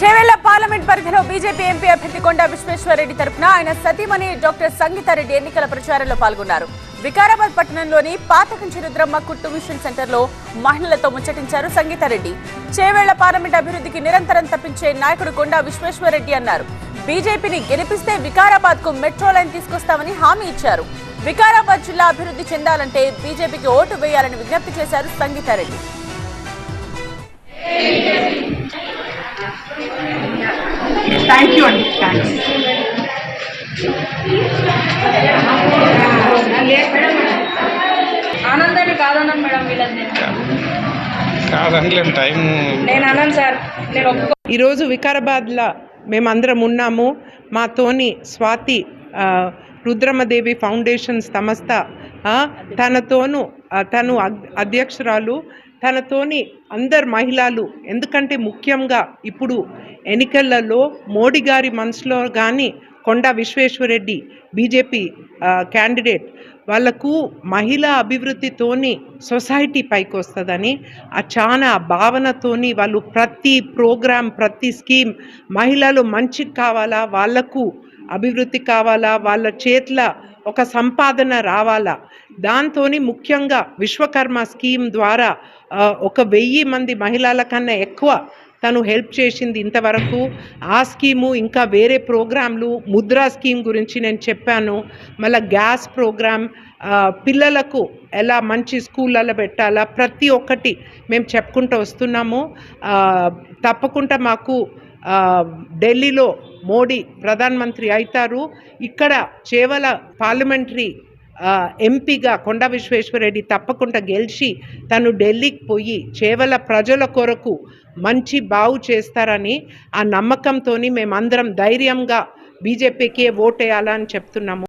Chevella parliament పరిధిలో BJP MP అభ్యర్థి కొండ విశ్వేశ్వరరెడ్డి తరపున ఆయన సతీమణి డాక్టర్ సంగీతారెడ్డి ఎన్నికల ప్రచారంలో పాల్గొన్నారు. వికారాబాద్ పట్టణంలోని పాతకంచి రుద్రమ్మ కుట్టు మిషన్ సెంటర్లో మహిళలతో ముచ్చటించారు సంగీతారెడ్డి. చేవేళ్ళ పార్లమెంట్ అభివృద్ధికి నిరంతరం తప్పించే నాయకుడు కొండా విశ్వేశ్వరరెడ్డి అన్నారు. బీజేపీని గెలిపిస్తే వికారాబాద్కు మెట్రో లైన్ తీసుకొస్తామని హామీ ఇచ్చారు. వికారాబాద్ జిల్లా అభివృద్ధి చెందాలంటే బీజేపీకి ఓటు వేయాలని విజ్ఞప్తి చేశారు సంగీతారెడ్డి. థ్యాంక్ యూ అండి. థ్యాంక్స్ ఆనందాన్ని కాదన్నాను మేడం టైం నేను అన్నాను సార్ నేను ఈరోజు వికారాబాద్లో మేమందరం ఉన్నాము. మాతోని స్వాతి రుద్రమదేవి ఫౌండేషన్ సంస్థ తనతోను తను అధ్యక్షురాలు. తనతోని అందరు మహిళలు. ఎందుకంటే ముఖ్యంగా ఇప్పుడు ఎన్నికలలో మోడీ గారి మనసులో కానీ కొండా విశ్వేశ్వరరెడ్డి బీజేపీ క్యాండిడేట్ వాళ్ళకు మహిళా అభివృద్ధితోని సొసైటీ పైకి వస్తుందని ఆ చాలా భావనతోని వాళ్ళు ప్రతి ప్రోగ్రాం ప్రతి స్కీమ్ మహిళలు మంచికి కావాలా వాళ్ళకు అభివృద్ధి కావాలా వాళ్ళ చేతుల ఒక సంపాదన రావాలా? దాంతోని ముఖ్యంగా విశ్వకర్మ స్కీమ్ ద్వారా ఒక వెయ్యి మంది మహిళల కన్నా ఎక్కువ తను హెల్ప్ చేసింది ఇంతవరకు. ఆ స్కీము ఇంకా వేరే ప్రోగ్రాంలు ముద్రా స్కీమ్ గురించి నేను చెప్పాను. మళ్ళీ గ్యాస్ ప్రోగ్రామ్ పిల్లలకు ఎలా మంచి స్కూళ్ళలో పెట్టాలా? ప్రతి ఒక్కటి మేము చెప్పుకుంటూ వస్తున్నాము. తప్పకుండా మాకు ఢిల్లీలో మోడీ ప్రధానమంత్రి అవుతారు ఇక్కడ చేవల పార్లమెంటరీ ఎంపీగా కొండ విశ్వేశ్వరరెడ్డి తప్పకుండా గెలిచి తను ఢిల్లీకి పోయి చేవల ప్రజల కొరకు మంచి బాగు చేస్తారని ఆ నమ్మకంతో మేమందరం ధైర్యంగా బీజేపీకి ఓటేయాలని చెప్తున్నాము.